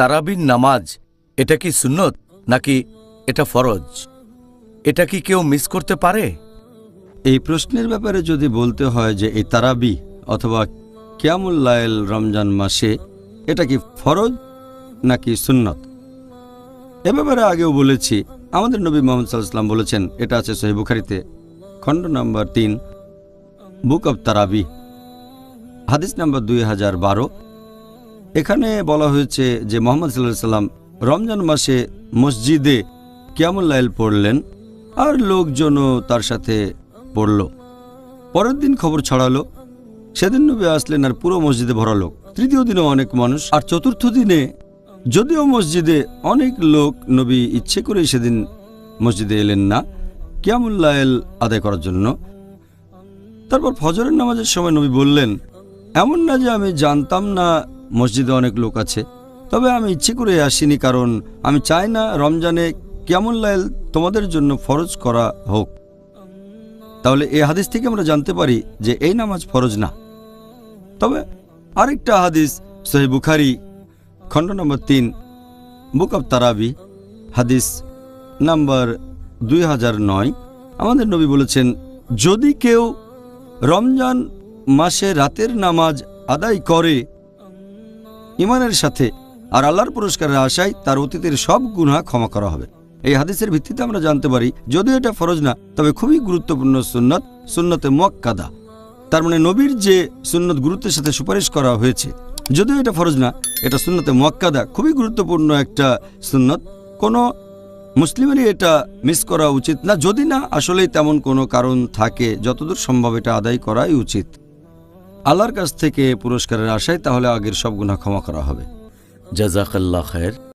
তারাবির নামাজ, এটা কি সুন্নত নাকি এটা ফরজ? এটা কি কেউ মিস করতে পারে? এই প্রশ্নের ব্যাপারে যদি বলতে হয় যে এই তারাবি অথবা কিয়ামুল্লায়েল রমজান মাসে এটা কি ফরজ নাকি সুন্নত? এ ব্যাপারে আগেও বলেছি, আমাদের নবী মোহাম্মদ সাল্লাম বলেছেন, এটা আছে সহি বুখারিতে, খণ্ড নম্বর তিন, বুক অব তারাবি, হাদিস নম্বর দুই হাজার বারো। এখানে বলা হয়েছে যে মোহাম্মদ সাল্লাহ সাল্লাম রমজান মাসে মসজিদে কিয়ামুল্লাইল পড়লেন আর লোকজনও তার সাথে পড়ল। পরের দিন খবর ছড়ালো, সেদিন নবী আসলেন আর পুরো মসজিদে ভরা লোক। তৃতীয় দিনে অনেক মানুষ, আর চতুর্থ দিনে যদিও মসজিদে অনেক লোক, নবী ইচ্ছে করে সেদিন মসজিদে এলেন না কিয়ামুল্লাইল আদায় করার জন্য। তারপর ফজরের নামাজের সময় নবী বললেন, এমন না যে আমি জানতাম না মসজিদে অনেক লোক আছে। তবে আমি ইচ্ছে করে আসিনি কারণ আমি চাই না রমজানে কেমন লাইল তোমাদের জন্য ফরজ করা হোক। তাহলে এই হাদিস থেকে আমরা জানতে পারি যে এই নামাজ ফরজ না। তবে আরেকটা হাদিস সহি বুখারি, খণ্ড নম্বর তিন, বুক অব তারাবি, হাদিস নাম্বার দুই হাজার নয়। আমাদের নবী বলেছেন, যদি কেউ রমজান মাসে রাতের নামাজ আদায় করে ইমানের সাথে আর আল্লাহর পুরস্কারের আশায় তার অতীতের সব গুনাহ ক্ষমা করা হবে। এই হাদিসের ভিত্তিতে আমরা জানতে পারি, যদিও এটা ফরজ না, তবে খুবই গুরুত্বপূর্ণ সুন্নত, সুন্নতে মোয়াক্কাদা। তার মানে নবীর যে সুন্নত গুরুত্বের সাথে সুপারিশ করা হয়েছে, যদিও এটা ফরজ না, এটা সুন্নতে মোয়াক্কাদা, খুবই গুরুত্বপূর্ণ একটা সুন্নত। কোনো মুসলিমেরই এটা মিস করা উচিত না, যদি না, আসলেই তেমন কোনো কারণ থাকে, যতদূর সম্ভব এটা আদায় করাই উচিত। আল্লাহর কাছ থেকে পুরস্কারের আশায় তাহলে আগের সব গুণা ক্ষমা করা হবে। জাজাকাল্লা খায়ের।